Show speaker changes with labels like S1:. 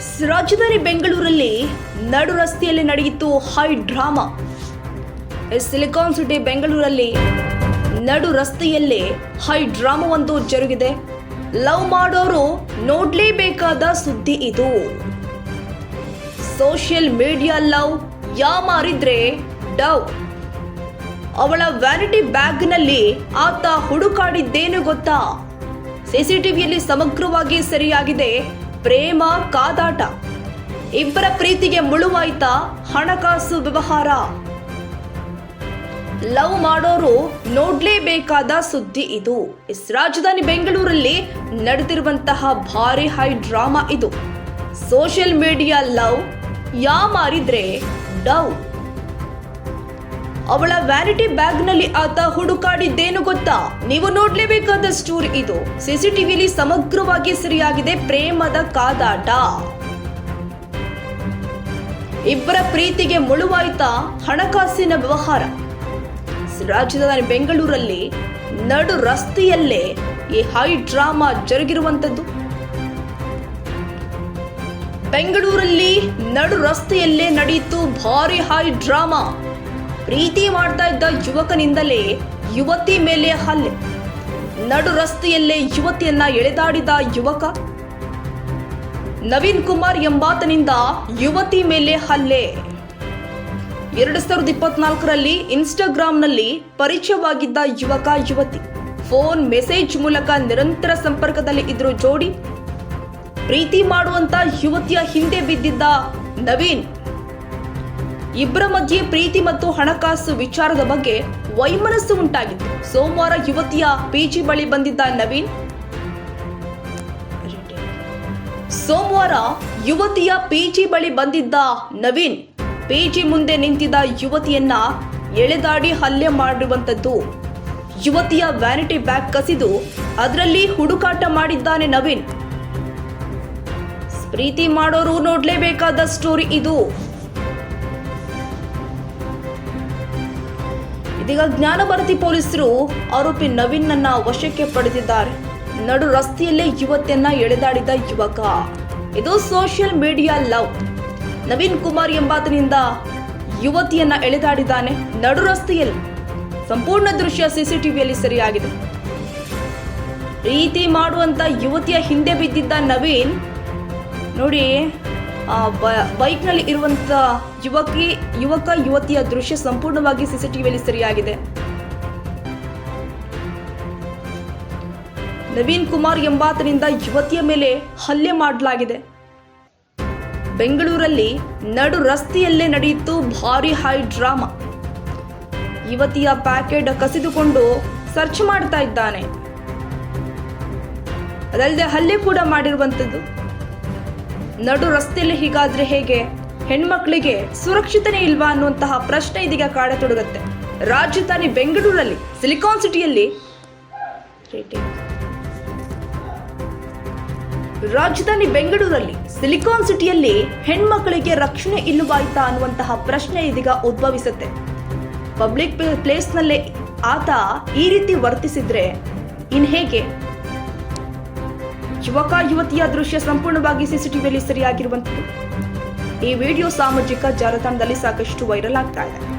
S1: ರಾಜಧಾನಿ ಬೆಂಗಳೂರಲ್ಲಿ ನಡು ರಸ್ತೆಯಲ್ಲಿ ನಡೆಯಿತು ಹೈ ಡ್ರಾಮಾ. ಸಿಲಿಕಾನ್ ಸಿಟಿ ಬೆಂಗಳೂರಲ್ಲಿ ನಡು ರಸ್ತೆಯಲ್ಲಿ ಹೈ ಡ್ರಾಮಾ ಒಂದು ಜರುಗಿದೆ. ಲವ್ ಮಾಡೋರು ನೋಡ್ಲೇಬೇಕಾದ ಸುದ್ದಿ ಇದು. ಸೋಷಿಯಲ್ ಮೀಡಿಯಾ ಲವ್ ಯಾ ಮಾರಿದ್ರೆ ಡವ್. ಅವಳ ವ್ಯಾನಿಟಿ ಬ್ಯಾಗ್ನಲ್ಲಿ ಆತ ಹುಡುಕಾಡಿದ್ದೇನು ಗೊತ್ತಾ? ಸಿಸಿಟಿವಿಯಲ್ಲಿ ಸಮಗ್ರವಾಗಿ ಸರಿಯಾಗಿದೆ ಪ್ರೇಮ ಕಾದಾಟ. ಇಬ್ಬರ ಪ್ರೀತಿಗೆ ಮುಳುವಾಯ್ತಾ ಹಣಕಾಸು ವ್ಯವಹಾರ. ಲವ್ ಮಾಡೋರು ನೋಡ್ಲೇಬೇಕಾದ ಸುದ್ದಿ ಇದು. ರಾಜಧಾನಿ ಬೆಂಗಳೂರಲ್ಲಿ ನಡೆದಿರುವಂತಹ ಭಾರಿ ಹೈ ಡ್ರಾಮಾ ಇದು. ಸೋಷಿಯಲ್ ಮೀಡಿಯಾ ಲವ್, ಯಾ ಮಾರಿದ್ರೆ ಡವ್. ಅವಳ ವ್ಯಾನಿಟಿ ಬ್ಯಾಗ್ನಲ್ಲಿ ಆತ ಹುಡುಕಾಡಿದ್ದೇನು ಗೊತ್ತಾ? ನೀವು ನೋಡ್ಲೇಬೇಕಾದ ಸ್ಟೋರಿ ಇದು. ಸಿಸಿಟಿವಿಲಿ ಸಮಗ್ರವಾಗಿ ಸರಿಯಾಗಿದೆ ಪ್ರೇಮದ ಕಾದಾಟ. ಇಬ್ಬರ ಪ್ರೀತಿಗೆ ಮುಳುವಾಯ್ತಾ ಹಣಕಾಸಿನ ವ್ಯವಹಾರ. ರಾಜಧಾನಿ ಬೆಂಗಳೂರಲ್ಲಿ ನಡು ರಸ್ತೆಯಲ್ಲೇ ಈ ಹೈ ಡ್ರಾಮಾ ಜರುಗಿರುವಂತದ್ದು. ಬೆಂಗಳೂರಲ್ಲಿ ನಡು ರಸ್ತೆಯಲ್ಲೇ ನಡೆಯಿತು ಭಾರಿ ಹೈ ಡ್ರಾಮಾ. ಪ್ರೀತಿ ಮಾಡ್ತಾ ಇದ್ದ ಯುವಕನಿಂದಲೇ ಯುವತಿ ಮೇಲೆ ಹಲ್ಲೆ. ನಡು ರಸ್ತೆಯಲ್ಲೇ ಯುವತಿಯನ್ನ ಎಳೆದಾಡಿದ ಯುವಕ. ನವೀನ್ ಕುಮಾರ್ ಎಂಬಾತನಿಂದ ಯುವತಿ ಮೇಲೆ ಹಲ್ಲೆ. ಎರಡು ಸಾವಿರದ ಇಪ್ಪತ್ನಾಲ್ಕರಲ್ಲಿ ಇನ್ಸ್ಟಾಗ್ರಾಂನಲ್ಲಿ ಪರಿಚಯವಾಗಿದ್ದ ಯುವಕ ಯುವತಿ. ಫೋನ್, ಮೆಸೇಜ್ ಮೂಲಕ ನಿರಂತರ ಸಂಪರ್ಕದಲ್ಲಿ ಇದ್ರು ಜೋಡಿ. ಪ್ರೀತಿ ಮಾಡುವಂತ ಯುವತಿಯ ಹಿಂದೆ ಬಿದ್ದಿದ್ದ ನವೀನ್. ಇಬ್ಬರ ಮಧ್ಯೆ ಪ್ರೀತಿ ಮತ್ತು ಹಣಕಾಸು ವಿಚಾರದ ಬಗ್ಗೆ ವೈಮನಸ್ಸು ಉಂಟಾಗಿತ್ತು. ಸೋಮವಾರ ಯುವತಿಯ ಪಿಜಿ ಬಳಿ ಬಂದಿದ್ದ ನವೀನ್ ಸೋಮವಾರ ಯುವತಿಯ ಪಿಜಿ ಬಳಿ ಬಂದಿದ್ದ ನವೀನ್ ಪಿಜಿ ಮುಂದೆ ನಿಂತಿದ್ದ ಯುವತಿಯನ್ನ ಎಳೆದಾಡಿ ಹಲ್ಲೆ ಮಾಡಿರುವಂತದ್ದು ಯುವತಿಯ ವ್ಯಾನಿಟಿ ಬ್ಯಾಗ್ ಕಸಿದು ಅದರಲ್ಲಿ ಹುಡುಕಾಟ ಮಾಡಿದ್ದಾನೆ ನವೀನ್. ಪ್ರೀತಿ ಮಾಡೋರು ನೋಡ್ಲೇಬೇಕಾದ ಸ್ಟೋರಿ ಇದು. ಇದೀಗ ಜ್ಞಾನಭಾರತಿ ಪೊಲೀಸರು ಆರೋಪಿ ನವೀನ್ ನನ್ನ ವಶಕ್ಕೆ ಪಡೆದಿದ್ದಾರೆ. ನಡು ರಸ್ತೆಯಲ್ಲೇ ಯುವತಿಯನ್ನ ಎಳೆದಾಡಿದ ಯುವಕ. ಇದು social media love. Naveen Kumar ಎಂಬಾತನಿಂದ ಯುವತಿಯನ್ನ ಎಳೆದಾಡಿದ್ದಾನೆ. ನಡು ರಸ್ತೆಯಲ್ಲಿ ಸಂಪೂರ್ಣ ದೃಶ್ಯ ಸಿಸಿಟಿವಿಯಲ್ಲಿ ಸರಿಯಾಗಿದೆ. ರೀತಿ ಮಾಡುವಂತ ಯುವತಿಯ ಹಿಂದೆ ಬಿದ್ದಿದ್ದ ನವೀನ್ ನೋಡಿ. ಬೈಕ್ನಲ್ಲಿ ಇರುವಂತ ಯುವಕಿ, ಯುವಕ, ಯುವತಿಯ ದೃಶ್ಯ ಸಂಪೂರ್ಣವಾಗಿ ಸಿಸಿಟಿವಿಯಲ್ಲಿ ಸರಿಯಾಗಿದೆ. ನವೀನ್ ಕುಮಾರ್ ಎಂಬಾತನಿಂದ ಯುವತಿಯ ಮೇಲೆ ಹಲ್ಲೆ ಮಾಡಲಾಗಿದೆ. ಬೆಂಗಳೂರಲ್ಲಿ ನಡು ರಸ್ತೆಯಲ್ಲೇ ನಡೆಯಿತು ಭಾರಿ ಹೈ ಡ್ರಾಮಾ. ಯುವತಿಯ ಪ್ಯಾಕೆಟ್ ಕಸಿದುಕೊಂಡು ಸರ್ಚ್ ಮಾಡ್ತಾ ಇದ್ದಾನೆ. ಅದಲ್ಲದೆ ಹಲ್ಲೆ ಕೂಡ ಮಾಡಿರುವಂಥದ್ದು. ನಡು ರಸ್ತೆಯಲ್ಲಿ ಹೀಗಾದ್ರೆ ಹೇಗೆ? ಹೆಣ್ಮಕ್ಳಿಗೆ ಸುರಕ್ಷಿತನೇ ಇಲ್ವಾ ಅನ್ನುವಂತಹ ಪ್ರಶ್ನೆ ಇದೀಗ ಕಾಡತೊಡಗುತ್ತೆ. ರಾಜಧಾನಿ ಬೆಂಗಳೂರಲ್ಲಿ ಸಿಲಿಕಾನ್ ಸಿಟಿಯಲ್ಲಿ ರಾಜಧಾನಿ ಬೆಂಗಳೂರಲ್ಲಿ ಸಿಲಿಕಾನ್ ಸಿಟಿಯಲ್ಲಿ ಹೆಣ್ಮಕ್ಕಳಿಗೆ ರಕ್ಷಣೆ ಇಲ್ಲವಾಯ್ತಾ ಅನ್ನುವಂತಹ ಪ್ರಶ್ನೆ ಇದೀಗ ಉದ್ಭವಿಸುತ್ತೆ. ಪಬ್ಲಿಕ್ ಪ್ಲೇಸ್ನಲ್ಲೇ ಆತ ಈ ರೀತಿ ವರ್ತಿಸಿದ್ರೆ ಇನ್ ಹೇಗೆ? ಯುವಕ ಯುವತಿಯ ದೃಶ್ಯ ಸಂಪೂರ್ಣವಾಗಿ ಸಿಸಿಟಿವಿಯಲ್ಲಿ ಸರಿಯಾಗಿರುವಂಥದ್ದು ಈ ವಿಡಿಯೋ ಸಾಮಾಜಿಕ ಜಾಲತಾಣದಲ್ಲಿ ಸಾಕಷ್ಟು ವೈರಲ್ ಆಗ್ತಾ ಇದೆ.